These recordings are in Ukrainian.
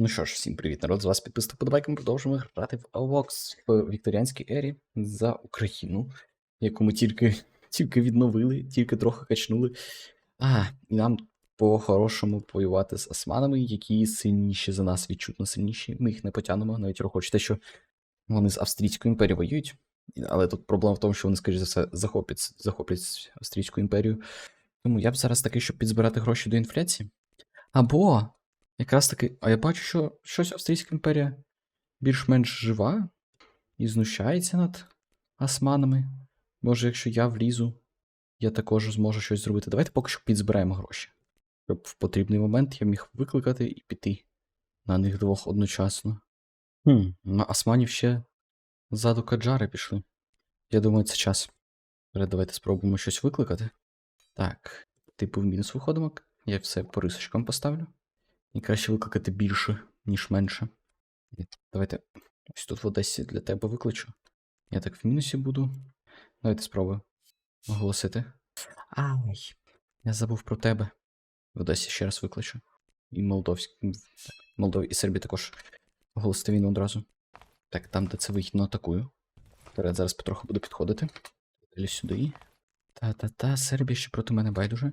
Ну що ж, всім привіт, народ, з вас підписано подобайка, ми продовжуємо грати в Avox в вікторіанській ері за Україну, яку ми тільки, тільки відновили, тільки трохи качнули. А, і нам по-хорошому воювати з османами, які сильніші за нас, відчутно сильніші. Ми їх не потягнемо, навіть хочете, що вони з Австрійською імперією воюють. Але тут проблема в тому, що вони, скоріш за все, захоплять, захоплять Австрійську імперію. Тому я б зараз таки, щоб підзбирати гроші до інфляції. Або Якраз таки, а я бачу, що щось Австрійська імперія більш-менш жива і знущається над османами. Може, якщо я влізу, я також зможу щось зробити. Давайте поки що підзбираємо гроші. Щоб в потрібний момент я міг викликати і піти на них двох одночасно. Хм, на османів ще ззаду каджари пішли. Я думаю, це час. Давайте спробуємо щось викликати. Так, типу в мінус виходимо. Я все по рисочкам поставлю. І краще викликати більше, ніж менше. Давайте ось тут в Одесі для тебе викличу. Я так в мінусі буду. Давайте спробую оголосити. Ай, я забув про тебе. В Одесі ще раз викличу. І Молдовський. Так, Молдові і Сербії також оголосити війну одразу. Так, там, де це вигідно, атакую. Вперед зараз потроху буду підходити. Далі сюди. Та-та-та, Сербія ще проти мене байдуже.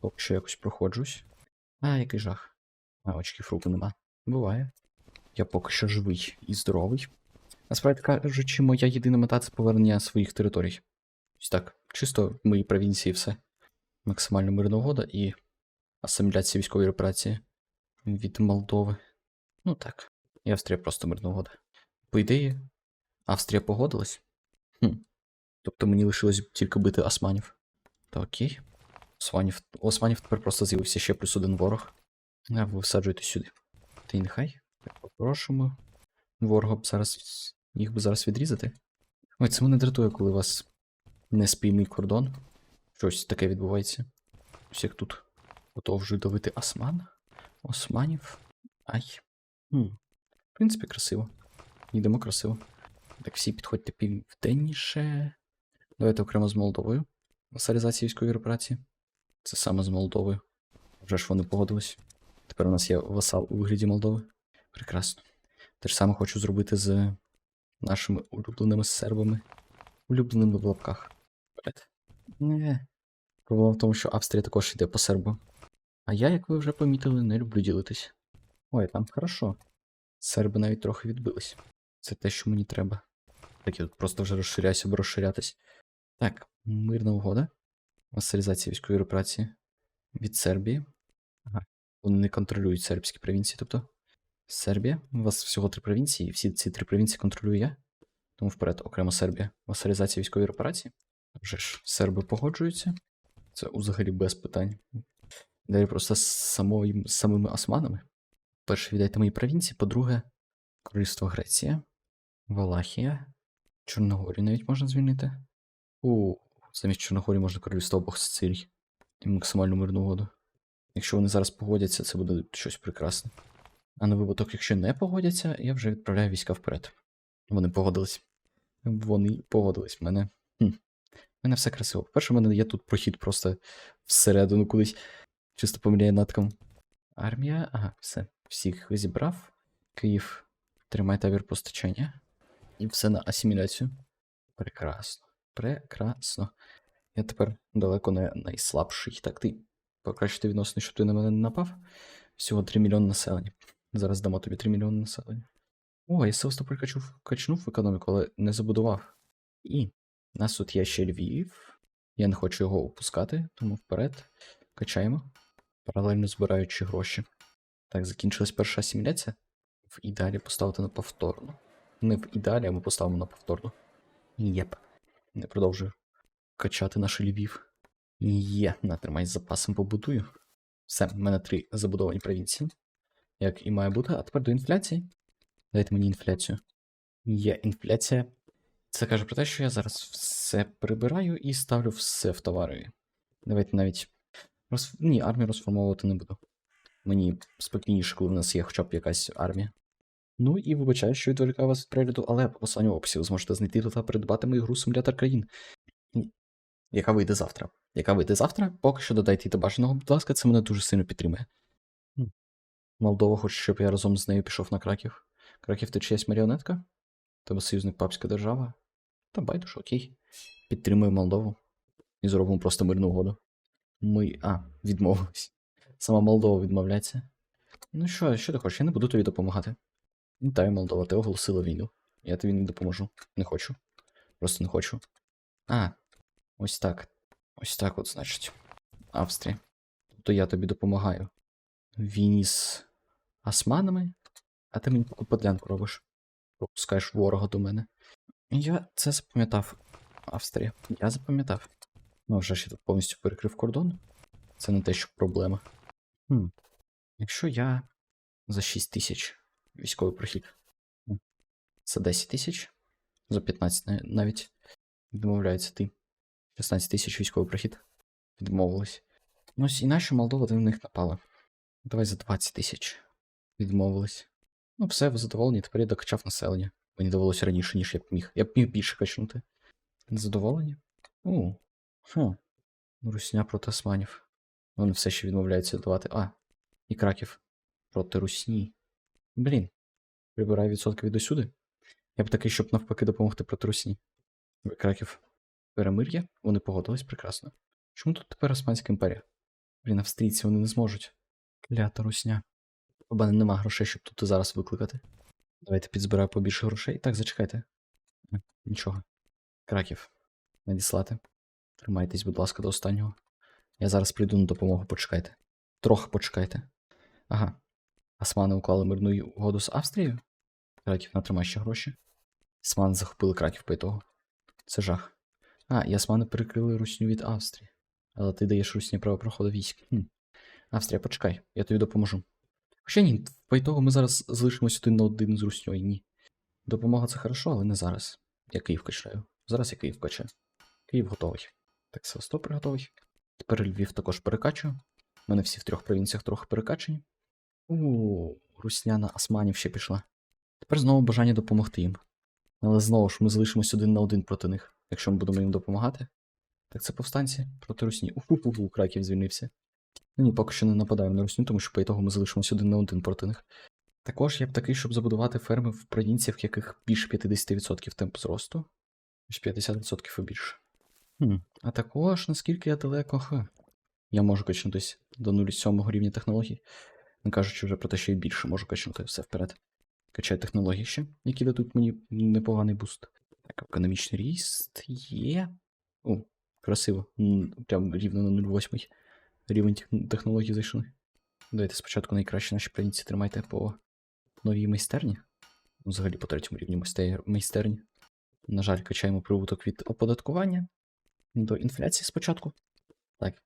Поки що якось проходжусь. А, який жах. А, очки фрукту нема. Буває. Я поки що живий і здоровий. Насправді кажучи, моя єдина мета це повернення своїх територій. Ось так, чисто в моїй провінції все. Максимально мирна угода і асиміляція військової операції від Молдови. Ну так. І Австрія просто мирна угода. По ідеї, Австрія погодилась. Хм. Тобто мені лишилось тільки бити османів. Та окей. Османів, османів тепер просто з'явився ще плюс один ворог. А ви висаджуєте сюди. Та й нехай. По-хорошому. Ворога б зараз. Їх би зараз відрізати. Ой, це мене дратує, коли у вас не спільний кордон. Щось таке відбувається. Ось як тут. Продовжую давити осман. Османів. Ай. Хм. В принципі, красиво. Йдемо красиво. Так, всі підходьте південніше. Давайте окремо з Молдовою. Васалізація військової операції. Це саме з Молдови. Вже ж вони погодились. Тепер у нас є васал у вигляді Молдови. Прекрасно. Те ж саме хочу зробити з нашими улюбленими сербами. Улюбленими в лапках. Вперед. Не. Проблема в тому, що Австрія також йде по сербу. А я, як ви вже помітили, не люблю ділитись. Ой, там хорошо. Серби навіть трохи відбились. Це те, що мені треба. Так я тут просто вже розширяюся, бо розширятись. Так, мирна угода. Васалізація військової операції від Сербії. Ага. Вони не контролюють сербські провінції, тобто. Сербія. У вас всього три провінції, і всі ці три провінції контролюю я. Тому вперед, окремо Сербія. Васалізація військової операції. Вже ж серби погоджуються. Це взагалі без питань. Далі просто з, самої, самими османами. Перше, віддайте мої провінції. По-друге, Королівство Греція, Валахія, Чорногорію навіть можна звільнити. У, замість Чорногорії можна королівство обох Сицилій. І максимальну мирну угоду. Якщо вони зараз погодяться, це буде щось прекрасне. А на випадок, якщо не погодяться, я вже відправляю війська вперед. Вони погодились. Вони погодились. В мене. Хм. Мене все красиво. По-перше, в мене є тут прохід просто всередину кудись. Чисто поміряє натком. Армія. Ага, все. Всіх зібрав. Київ тримає табір постачання. І все на асиміляцію. Прекрасно. Прекрасно. Я тепер далеко не найслабший. Так, ти покращити відносини, щоб ти на мене не напав. Всього 3 мільйони населення. Зараз дамо тобі 3 мільйони населення. О, я Севастополь качув, качнув в економіку, але не забудував. І у нас тут є ще Львів. Я не хочу його опускати, тому вперед. Качаємо. Паралельно збираючи гроші. Так, закінчилась перша асиміляція. В ідеалі поставити на повторну. Не в ідеалі, а ми поставимо на повторну. Єп. Не продовжую качати наш Львів. Є, натримай з запасом побудую. Все, в мене три забудовані провінції. Як і має бути. А тепер до інфляції. Дайте мені інфляцію. Є інфляція. Це каже про те, що я зараз все прибираю і ставлю все в товари. Давайте навіть. Роз... Ні, армію розформовувати не буду. Мені спокійніше, коли в нас є хоча б якась армія. Ну і вибачаю, що відволікаю вас від перегляду, але в останньому описі ви зможете знайти та придбати мою гру симулятор країн. Яка вийде завтра. Яка вийде завтра? Поки що додайте до бажаного, будь ласка, це мене дуже сильно підтримує. Молдова хоче, щоб я разом з нею пішов на Краків. Краків ти чиясь маріонетка? Тебе союзник папська держава? Та байдуже, окей. Підтримую Молдову. І зробимо просто мирну угоду. Ми. А, відмовились. Сама Молдова відмовляється. Ну що, що ти хочеш? Я не буду тобі допомагати. Вітаю, Молдова, ти оголосила війну. Я тобі не допоможу. Не хочу. Просто не хочу. А, ось так. Ось так от, значить. Австрія. Тобто я тобі допомагаю. Війні з османами, а ти мені таку подлянку робиш. Пропускаєш ворога до мене. Я це запам'ятав. Австрія. Я запам'ятав. Ну, вже я тут повністю перекрив кордон. Це не те, що проблема. Хм. Якщо я за 6 тисяч військовий прохід. М. За 10 тисяч. За 15 навіть відмовляється ти. 16 тисяч військовий прохід. Відмовились. Ну ось і наша Молдова до них напала. Давай за 20 тисяч. Відмовились. Ну, все, ви задоволені, тепер я докачав населення. Мені довелося раніше, ніж я б міг. Я б міг більше качнути. Задоволені? У. Хм. Русня проти османів. Вони все ще відмовляються давати. А. І краків. Проти русні. Блін. Прибираю відсотки від усюди. Я б такий, щоб навпаки допомогти проти русні. Краків. Перемир'я? Вони погодились прекрасно. Чому тут тепер Османська імперія? Блін, австрійці вони не зможуть. Клята русня. У мене нема грошей, щоб тут зараз викликати. Давайте підзбираю побільше грошей. Так, зачекайте. Е, Нічого. Краків. Надіслати. Тримайтесь, будь ласка, до останнього. Я зараз прийду на допомогу, почекайте. Трохи почекайте. Ага. Османи уклали мирну угоду з Австрією. Краків натримай ще гроші. Османи захопили краків по. Це жах. А, і османи перекрили русню від Австрії. Але ти даєш русні право проходу військ. Хм. Австрія, почекай, я тобі допоможу. Хоча ні, по ітогу ми зараз залишимось один на один з русньою, ні. Допомога це хорошо, але не зараз. Я Київ качаю. Зараз я Київ качаю. Київ готовий. Так, Севастополь готовий. Тепер Львів також перекачую. У мене всі в трьох провінціях трохи перекачані. У, русняна Османів ще пішла. Тепер знову бажання допомогти їм. Але знову ж ми залишимось один на один проти них, якщо ми будемо їм допомагати. Так це повстанці проти русні. Уху-ху-ху, Краків звільнився. Ну ні, поки що не нападаємо на русню, тому що по ітогу ми залишимося один на один проти них. Також я б такий, щоб забудувати ферми в провінціях, в яких більше 50% темп зросту, ніж 50% і більше. Хм. А також, наскільки я далеко, ха. Я можу качнутись до 0,7 рівня технологій. Не кажучи вже про те, що я більше можу качнути все вперед. Качаю технології ще, які дадуть мені непоганий буст. Так, економічний ріст є. О, красиво. Прям рівно на 0,8 рівень тех- технологій зайшли. Давайте спочатку найкраще наші провінції тримайте по новій майстерні. Ну, Взагалі по третьому рівню майстер- майстерні. На жаль, качаємо прибуток від оподаткування до інфляції спочатку. Так.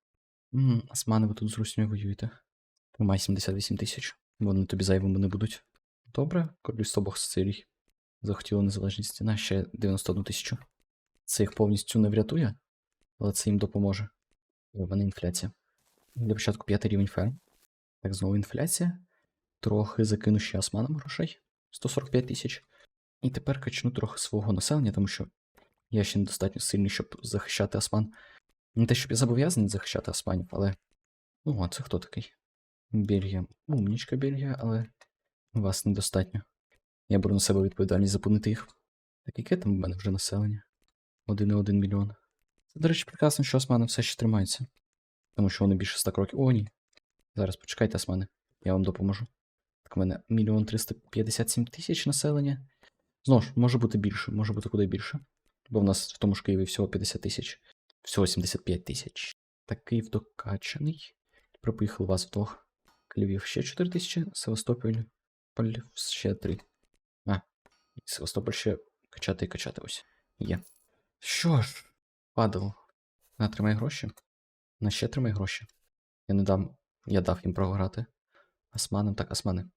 М, Османи, ви тут з руснею воюєте. Тримай 78 тисяч. Вони тобі зайвими не будуть. Добре, королівство Бог Сицилій. Захотіло незалежність. На ще 91 тисячу. Це їх повністю не врятує, але це їм допоможе. У мене інфляція. Для початку п'ятий рівень ферм. Так, знову інфляція. Трохи закину ще османам грошей. 145 тисяч. І тепер качну трохи свого населення, тому що я ще недостатньо сильний, щоб захищати осман. Не те, щоб я зобов'язаний захищати османів, але. Ну, а це хто такий? Бельгія. Умнічка Бельгія, але вас недостатньо. Я беру на себе відповідальність запунити їх. Так яке там в мене вже населення? 1,1 мільйон. Це, до речі, прекрасно, що османи все ще тримаються. Тому що вони більше 100 кроків. О, ні. Зараз почекайте, османи. Я вам допоможу. Так, в мене мільйон 357 тисяч населення. Знову ж, може бути більше, може бути куди більше. Бо в нас в тому ж Києві всього 50 тисяч. Всього 75 тисяч. Так, Київ докачаний. Тепер вас вдвох. Львів ще 4 тисячі, Севастополь ще 3. А, і Севастополь ще качати і качати ось. Є. Що ж, падало. На, тримай гроші. На ще тримай гроші. Я не дам. Я дав їм право грати. Османам, так, османи.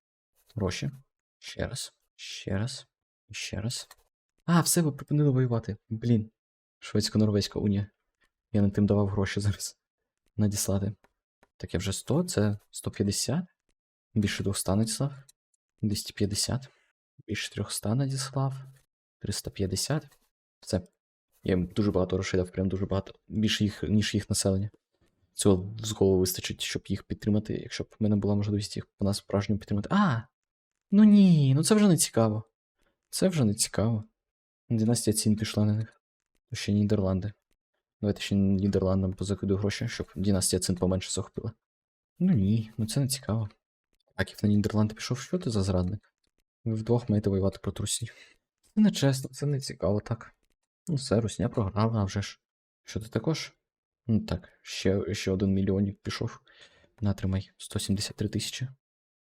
Гроші. Ще раз. Ще раз. Ще раз. А, все, ви припинили воювати. Блін. Шведсько-норвезька унія. Я не тим давав гроші зараз. Надіслати. Так, я вже 100, це 150. Більше 200 надіслав. 250. Більше 300 надіслав. 350. Все. Я їм дуже багато грошей прям дуже багато. Більше їх, ніж їх населення. цього з голови вистачить, щоб їх підтримати, якщо б в мене була можливість їх по нас справжньому підтримати. А! Ну ні, ну це вже не цікаво. Це вже не цікаво. Династія цін пішла на них. Ще Нідерланди. Давайте ще Нідерландам позакиду гроші, щоб династія цін поменше захопила. Ну ні, ну це не цікаво. Аків на Нідерланди пішов, що ти за зрадник? Ви вдвох маєте воювати проти Русі. Це не чесно, це не цікаво так. Ну все, Русня програла, а вже ж. Що ти також? Ну так, ще, ще один мільйонів пішов. Натримай 173 тисячі.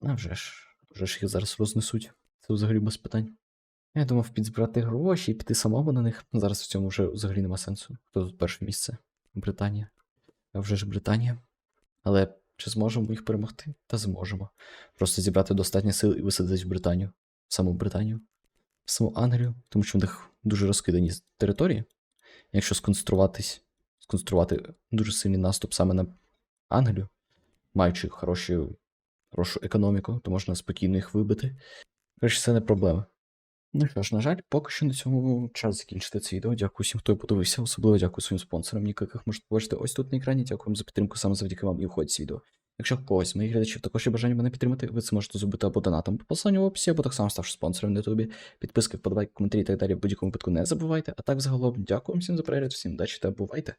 А вже ж, вже ж їх зараз рознесуть. Це взагалі без питань. Я думав підзбирати гроші і піти самому на них. Зараз в цьому вже взагалі нема сенсу. Хто тут перше місце? Британія. А вже ж Британія. Але чи зможемо їх перемогти? Та зможемо. Просто зібрати достатньо сил і висадитись в Британію. В саму Британію. В саму Англію, тому що в них дуже розкидані території. Якщо сконцентруватись, сконцентрувати дуже сильний наступ саме на Англію, маючи хороші, хорошу економіку, то можна спокійно їх вибити. Коротше, це не проблема. Ну що ж, на жаль, поки що на цьому час закінчити це відео. Дякую всім, хто подивився. Особливо дякую своїм спонсорам, яких можете побачити ось тут на екрані. Дякую вам за підтримку саме завдяки вам і входить з відео. Якщо когось моїх глядачів також є бажання мене підтримати, ви це можете зробити або донатом по посиланню в описі, або так само ставши спонсором на ютубі. Підписки, вподобайки, коментарі і так далі в будь-якому випадку не забувайте. А так загалом дякую всім за перегляд, всім удачі та бувайте!